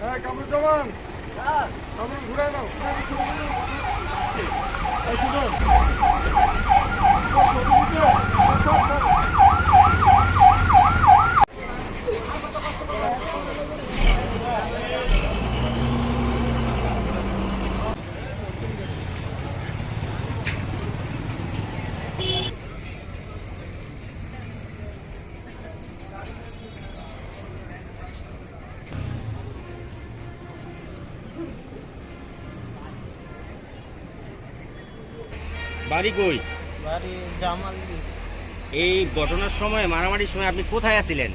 হয় কামরুজ্জামান কামরুল ঘুরে বাড়ি কই? বাড়ি জামালদি। এই ঘটনার সময় মারামারির সময় আপনি কোথায় আছিলেন?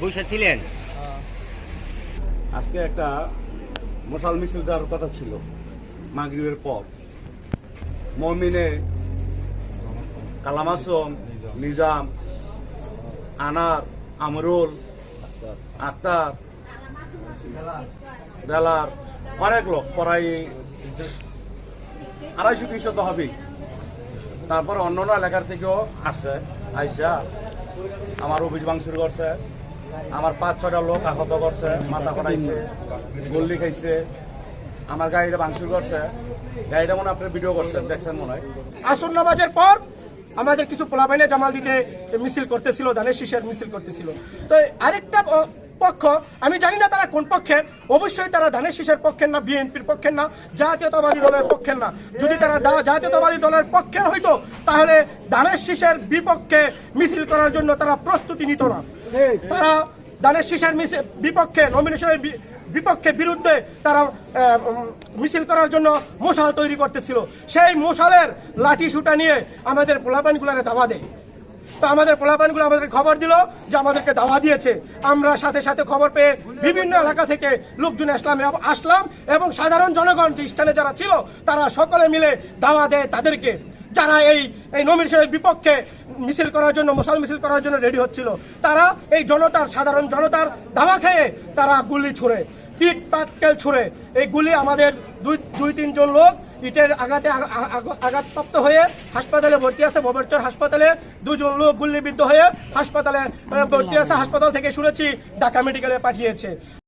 বসে ছিলেন? আজকে একটা মশাল মিছিল দেওয়ার কথা ছিল মাগরিবের পর। মমিনে কালামাসম নিজাম আনার আমরুল আক্তার বেলার অনেক লোক প্রায় আড়াইশো তিনশো তো হবেই। তারপর অন্য অন্য এলাকার থেকেও আসছে, আইসা আমার অভিযোগ শুরু করছে, আমার পাঁচ ছটা লোক আহত করছে, মাথা কটাইছে গল্লি খাইছে, আমার গাড়িটা ভাঙচুর করছে। গাড়িটা মনে আপনি ভিডিও করছেন, দেখছেন মনে হয়। আসর নামাজের পর আমাদের কিছু পোলাপাইনে জামাল দিতে মিছিল করতেছিল ধানের শীষের মিছিল করতেছিল। তো আরেকটা পক্ষ আমি জানি না তারা কোন পক্ষের অবশ্যই তারা ধানের শীষের পক্ষের না বিএনপির পক্ষের না জাতীয়তাবাদী দলের পক্ষের না। যদি তারা জাতীয়তাবাদী দলের পক্ষের হইতো তাহলে ধানের শীষের বিপক্ষে মিছিল করার জন্য তারা প্রস্তুতি নিত না। তারা ধানের শীষের বিপক্ষে নমিনেশনের বিপক্ষে বিরুদ্ধে তারা মিছিল করার জন্য মশাল তৈরি করতেছিল। সেই মশালের লাঠি সুটা নিয়ে আমাদের পোলাপানগুলারে দাবা দেয়। তো আমাদের পোলাপানগুলো আমাদের খবর দিল যে আমাদেরকে দাওয়া দিয়েছে। আমরা সাথে সাথে খবর পেয়ে বিভিন্ন এলাকা থেকে লোকজন আসলাম আসলাম এবং সাধারণ জনগণ যে স্থানে যারা ছিল, তারা সকলে মিলে দাওয়া দেয় তাদেরকে। যারা এই এই নমিনেশনের বিপক্ষে মিছিল করার জন্য মুসল মিছিল করার জন্য রেডি হচ্ছিল, তারা এই জনতার, সাধারণ জনতার দাওয়া খেয়ে তারা গুলি ছুড়ে। পিট পাটকেল ছুঁড়ে। এই গুলি আমাদের দুই দুই, তিনজন লোক ইটের আঘাতে আঘা- আঘা- আঘাতপ্রাপ্ত হয়ে হাসপাতালে ভর্তি আছে। ভবেরচর হাসপাতালে দুজন লোক গুলিবিদ্ধ হয়ে হাসপাতালে ভর্তি আছে। হাসপাতাল থেকে শুনেছি, ঢাকা মেডিকেলে পাঠিয়েছে।